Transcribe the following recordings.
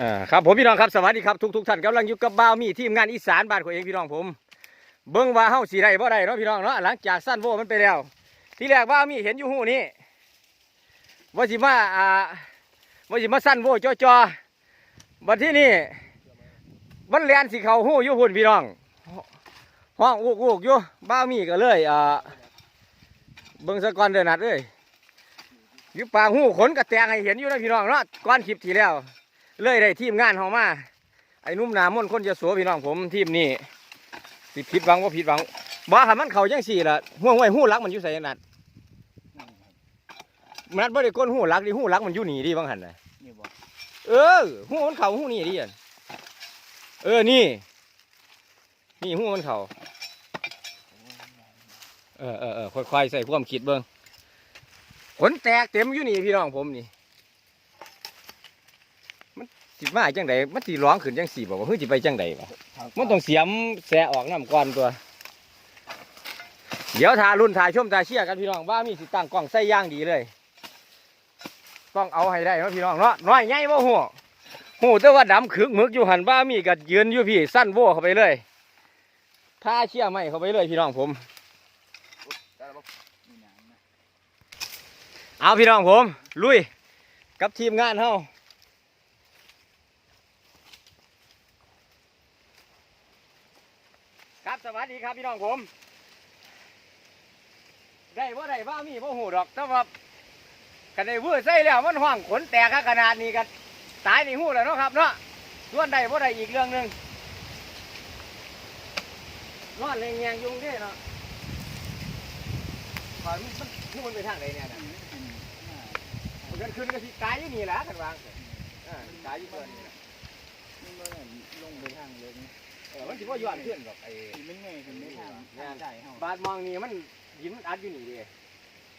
อ่าครับผมพี่น้องครับสวัสดีครับทุกทุกท่านกำลังอยู่กับบ่าวมีทีมงานอีสานบ้านของเองพี่น้องผม เบิ่งว่าเฮาสีได้บ่ได้เนาะพี่น้องเนาะหลังจากสั้นโวมันไปแล้ว ที่แรกบ่าวมีเห็นอยู่หูนี่ว่าสิมาอ่าว่าสิมาสั้นโวจ่อจอบัดที่นี่มันแลนสิเขาหูอยู่พุ่นพี่น้องห้องอูกอูกอยู่บ่าวมีก็เลยอ่าเบิ่งซะกอนเด้อนัดเอ้ยอยู่ปางหูขนกระแตงให้เห็นอยู่นะพี่น้องเนาะก่อนคลิปที่แล้ว เลยได้ทีมงานเฮามาไอ้หนุ่มหนามนต์คนจะสวยพี่น้องผมทีมนี้สิผิดหวังว่าผิดหวังบ่ค่ะมันเขาจังสี่ล่ะห่วงไว้หู้รักมันอยู่ใส่นัดมันนัดบ่ได้ก้นหู้รักดิหู้รักมันอยู่นี่ดิบางหันน่ะนี่บ่เออหู้มันเขาหู้นี่ดิอั่นเออนี่ นี่หู้มันเขาเออเออเออค่อยๆใส่ความคิดเบิ่งขนแตกเต็มอยู่นี่พี่น้องผมนี่ สิมาจังไดมันสิร้องขึ้นจังสี่บอกว่าเฮ้ยสิไปจังไดวะมันต้องเสียมแสะออกน้ำก่อนตัว เดี๋ยวทารุ่นทาชมทาเชียร์กันพี่น้องว่ามีสิตั้งกล้องใส่ย่างดีเลย ต้องเอาให้ได้เนาะพี่น้องเนาะน้อยใหญ่บ่หัวหูแต่ว่าดำขึกหมึกอยู่หันบ้ามีกัดยืนอยู่พี่สั้นโว้เข้าไปเลยทาเชียร์ไม่เข้าไปเลยพี่น้องผมมีหนังนะเอาพี่น้องผม ลุย กับทีมงานเฮา ครับสวัสดีครับพี่น้องผม ได้ว่าได้ว่ามีว่าหูดอกแต่ว่ากันได้เวื้อใส่แล้วมันห่วงขนแตกขนาดนี้กันตายในหูแล้วเนาะครับเนาะส่วนได้ว่าได้อีกเรื่องหนึ่งนอนแรงแยงยุงเด้เนาะขอยมันมันมันไปทางไหนเนี่ยนะมันขึ้นก็สิตายอยู่นี่แหละกันวางตายอยู่ตัวนี้นะมันบ่ได้ลงไปทางเลยนี่ เออมันสิว่าย้อนขึ้นหรอกไอ้ที่มันง่ายขึ้นในทางทางใต้เฮาบาดมองนี่มันดินมันอัดอยู่นี่เดิ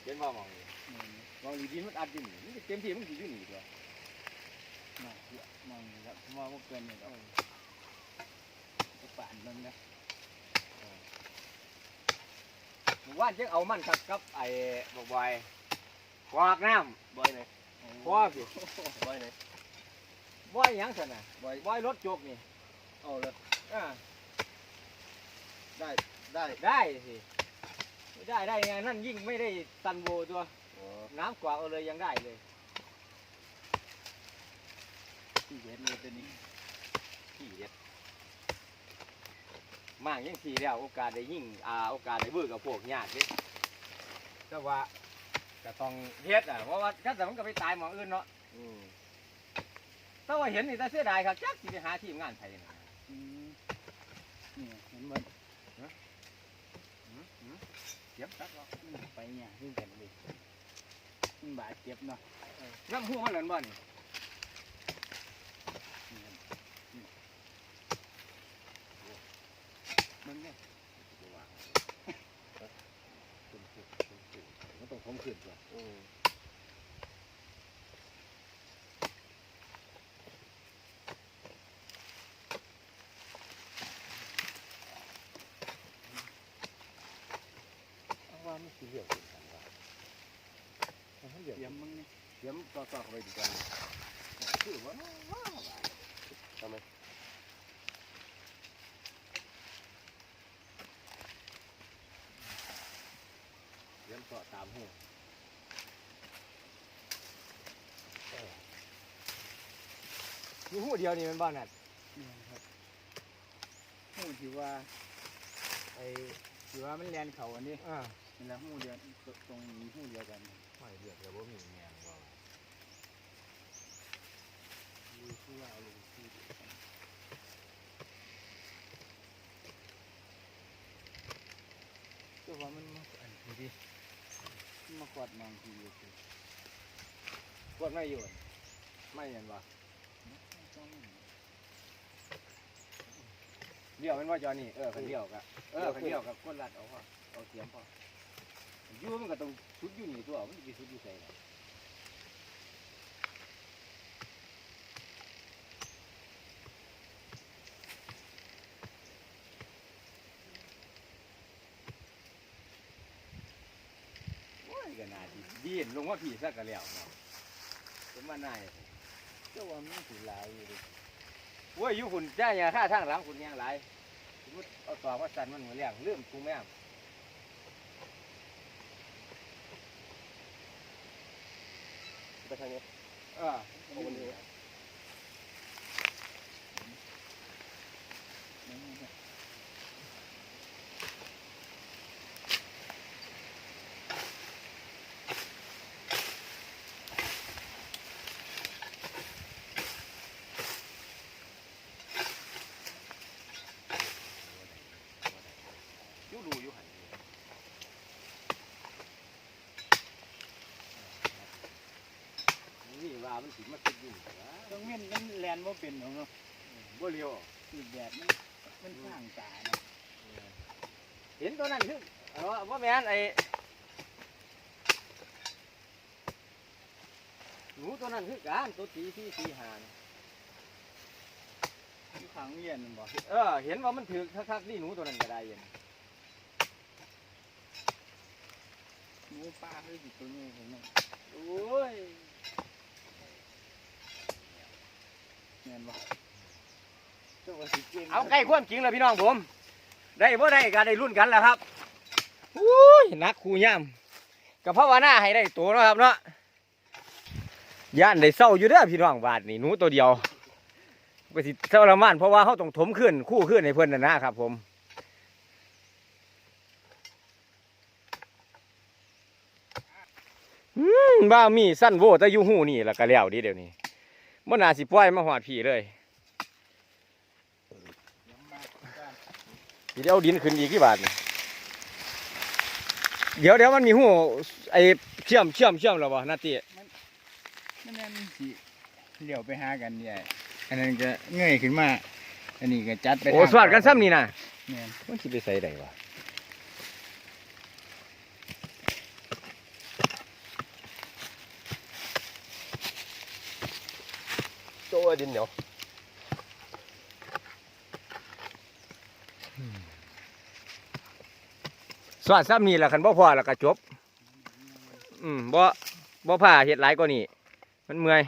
เห็นบ่มองนี่อืมมองนี่ดินมันอัดอยู่นี่มันสิเต็มที่มันสิอยู่นี่ตัวมาเยอะมองนี่ครับว่าบ่เกินนี่ดอกไปป่านเบิ่งนะหมู่บ้านจึงเอามันกับกับไอ้บอกบอยกวากน้บ่อยเลยำพ่อสิบ่อยเลยบอยหยังสิน่ะบ่อยบอยรถโจกนี่เอาเลยเออได้ได้ได้สิได้ได้ไงนั่นยิ่งไม่ได้ตันโบตัวโอ้น้ำกวากเอาเลยยังได้เลยที่เห็นเลยตัวนี้ขี่เด็ดมากยังขี่แล้วโอกาสได้ยิ่งอ่าโอกาสได้เบื่อกับพวกญาติเด้แต่ว่าก็ต้องเฮ็ดอะเพราะว่าถ้าแต่มันก็ไปตายหมองอื่นเนาะอืมแต่ว่าเห็นนี่แต่เสียดายครับจักสิไปหาทีมงานไทยนะ อืม นี่เห็นบ่เสียบตัดเนาะมันไปเนี่ยคือกันเลยมันบาดเจ็บเนาะน้ำหัวมันเหลือบ่นี่นี่ครับนี่มันเนี่ยมันต้องผมขึ้นตัวว่ามัน สิเรียกเป็นกันว่าเดี๋ยวเตรียมมึงนี่เดี๋ยวต่อต่อไปดีกว่าคือว่าทำไมเดียวต่อตามหูมีหูเดียวนี่มันบ้านน่ะนี่ครับหูที่ว่าไอ้ที่ว่ามันแลนเขาอันนี้อ่า นี่แหละหูเดียวตรงนี้หูเดียวกันไม่เดือดเดี๋ยวบ่มีแมงบ่ดูที่ว่าเอาลงที่เดียวกันก็ว่ามันมาอันนี้ดิมันมากวาดมองทีเดียวคือพวกไม่อยู่ไม่เห็นว่าต้องเดี่ยวมันว่าจอนี่เออคันเดี่ยวกะเออคันเดี่ยวกับก้นรัดเอาพอเอาเสียมพอ อยู่มันก็ต้องชุดอยู่นี่ตัวมันสิชุดอยู่ใส่ก็น่าสิดีนลงว่าผีซะก็แล้วเนาะเป็นว่านายก็ก็ว่ามันถือลายอยู่ดิโอ้ยอยู่หุ่นจ้าเนี่ยค่าทางหลังหุ่นยังหลายสมมติเอาต่อว่าสันมันเหมือนเลี้ยงเรื่องกูแม่ มไปทางนี้ เออ เอาคนเดียวนั่นนี่ อยู่ดูอยู่หัน นี่ว่ามันสิมาติดอยู่วะต้องเม่นมันแลนว่าเป็นของเนาะบ่เลี้ยวคือแดดมันมันข้างตาเนาะเห็นตัวนั้นคือเออว่าแม่นไอ้หนูตัวนั้นคือการตัวตีที่ตีหานะอยู่ข้างเรียนนั่นบ่เออเห็นว่ามันถือคักๆนี่หนูตัวนั้นก็ได้เย็นหนูปลาคือสิตัวนี้ผมเนี่ยโอ้ย แม่นบ่ตัวว่าสิเก่งเอาใกล้ความจริงแล้วพี่น้องผม ได้บ่ได้ก็ได้รุ่นกันแล้วครับอุ้ยนักคูย่ำกับภาวนาให้ได้ตัวเนาะครับเนาะย่านได้เศร้าอยู่เด้อพี่น้องบาทนี่หนูตัวเดียวไปสิเศร้าละมานเพราะว่าเขาต้องถมขึ้นคู่ขึ้นให้เพื่อนนะนะครับผมอืมบ้ามีสั้นโวแต่อยู่หูนี่แล้วก็แล้วดิเดี๋ยวนี้ มื่น่าสิปล่อยมาหอดพี่เลยย้ำมาการสิได้เอาดินขึ้นอีกกี่บาทนี่เดี๋ยวเดี๋ยวมันมีหูไอ้เชื่อมเชื่อมเชื่อมแล้วบ่นาตีมันแม่นสิเลี้ยวไปหากันใหญ่อันนั้นก็เงยขึ้นมา อันนี้ก็จัดไปโอ้ทางสวัสดกันซ้ำนี่นะแม่นมันสิไปใส่ได้วะ ว่าดินเหนียวสวัสดซ้ำนี่แหละคันบ่พอแล้วก็จบ อืมบ่บ่ผ่าเห็ดหลายกว่านี้ มันเมื่อย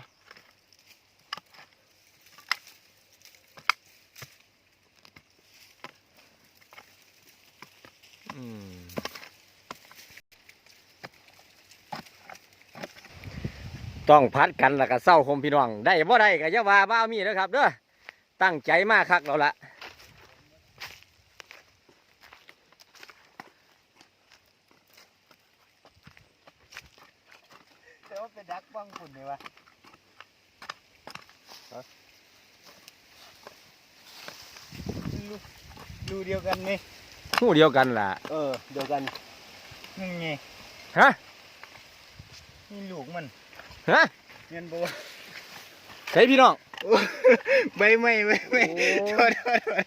ต้องพัดกันแล้วก็เศร้าคมพี่น้อง ได้บ่ได้ก็อย่าว่าบ้ามีนะครับเด้อตั้งใจมากคักแล้วละแต่ว่าเป็นดักบ้างคุณเลยวะรูรูเดียวกันนี่หูเดียวกันล่ะ เออ เดียวกันนี่ไงฮะนี่ลูกมัน ฮะเงินโบใช่พี่น้องใบไม้ใบไม้โอ้โทษโทษโทษ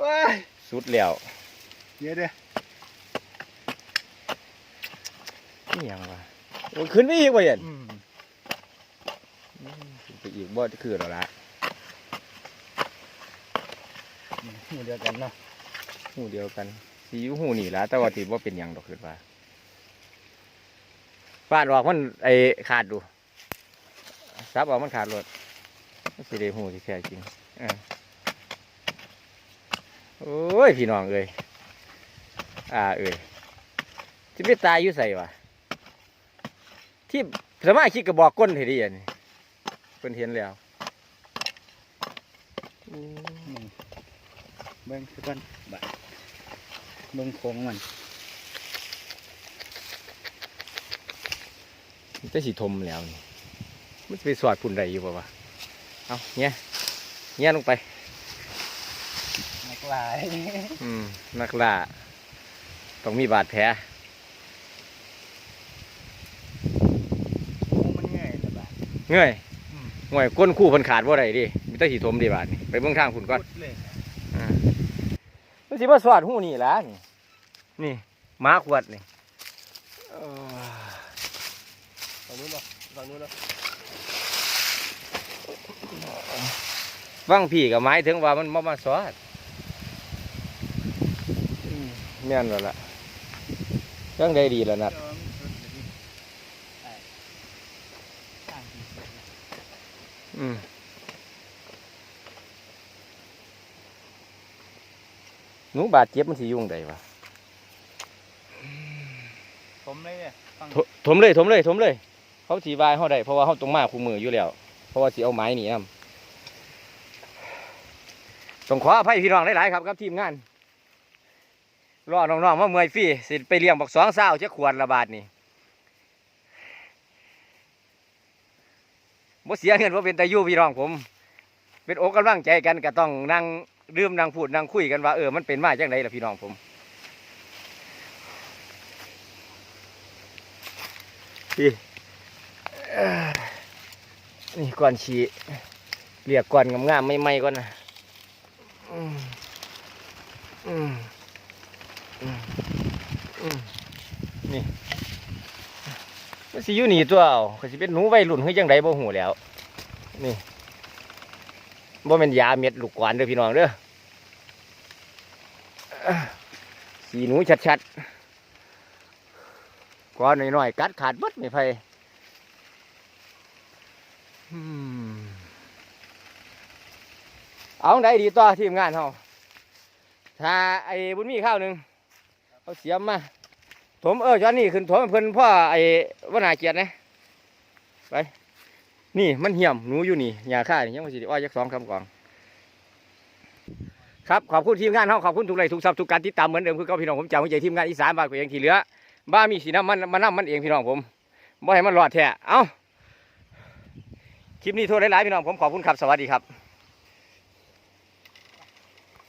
ว้ายสุดแล้วเดี๋ยวเด้อนี่ยังวะโอ้ยขึ้นไปอีกบ่เย็นอืมขึ้นไปอีกบ่คือแล้วละหูเดียวกันเนาะหูเดียวกันสีอยู่หูนี่ละแต่ว่าที่ว่าเป็นหยังดอกคือว่าฟาดออกมันไอขาดดู ซับออกมันขาดรถมันสิได้หูที่แท้จริงเออโอ้ยพี่น้องเอ้ยอ่าเอ้ยจะไม่ตายอยู่ใส่วะที่สามารถคิดกระบอกก้นเห็นดีอันนี้เพิ่นเห็นแล้วอืมเบิ้งคือกันบะเบิ้งโค้งมันมันจะสีทมแล้วนี่ มันจะไปสอดพุ่นใดอยู่ป่าวะเอาเนี่ยเนี่ยลงไปนักลายอืมนักล่าต้องมีบาดแผลโอ้มันเงยเลยบะเงยอืมห่วยก้นคู่เพันขาดว่าไรดิมีแต่สีทมดีบาดนี่ไปเบื้องทางพุ่นก่อนพุดเลยอ่ามันสิมาสอดหูนี่ล่ะนี่นี่หมาขวดนี่เอ้อฝั่งนู้นเนาะฝั่งนู้นเนา ว่างผีกับไม้ถึงว่ามันมามาสอดแม่นแล้วล่ะยังได้ดีแล้วนัดอืมหนูบาดเจ็บมันสิยุ่งใดวะถมเลยถมเลยถมเลย เขาสีวายเขาใดเพราะว่าเขาตรงมาคู่มืออยู่แล้ว เพราะว่าสีเอาไม้หนีนํต้องขออภัยพี่น้องหลายๆครับกับทีมงานรอน้องๆมาเมื่อยฟรีสิไปเลี้ยงบักสองสาวจะขวดละบาทนี่บ่เสียเงินว่าเป็นตายู่พี่น้องผม เป็นอกกำลังใจกันก็ต้องนั่งดื่มนั่งพูดนั่งคุยกันว่าเออมันเป็นมาจังไดล่ะพี่น้องผมพี่ นี่ก่อนฉีเรียกก่อนงามๆไม่ไหม่ก่อนนะอืมอืมอืมอืมนี่มันสิอยู่นี่ตัวเอาเขาสิเป็นหนูวัยรุ่นเฮ้ยจังไดบ่หูแล้ว นี่บ่เป็นยาเม็ดลูกกวนเด้อพี่น้องเด้อสีหนูชัดๆก้อนน้อยๆกัดขาดบดไม่ไผอืม เอาได้ดีต่อทีมงานเฮาถ้าไอ้บุญมีข้าวหนึ่งเอาเสียมมาถมเออจอนนี่ขึ้นถมเพิ่นพ่อไอ้วนาเกียรตินะไปนี่มันเหี่ยมหนูอยู่นี่ยาฆ่านี่ยังไม่สิอ้อยยักสองคำกองครับขอบคุณทีมงานเฮาขอบคุณทุกไลค์ทุกซับทุกการติดตามเหมือนเดิมคือเก่าพี่น้องผมจำไว้ใจทีมงานอีสานบ้านกูเองที่เหลือบ้ามีสีน้ำมันมันน้ำมันเองพี่น้องผมบ่ให้มันรอดแท้เอ้า คลิปนี้โทษหลายๆพี่น้องผมขอบคุณครับ สวัสดีครับ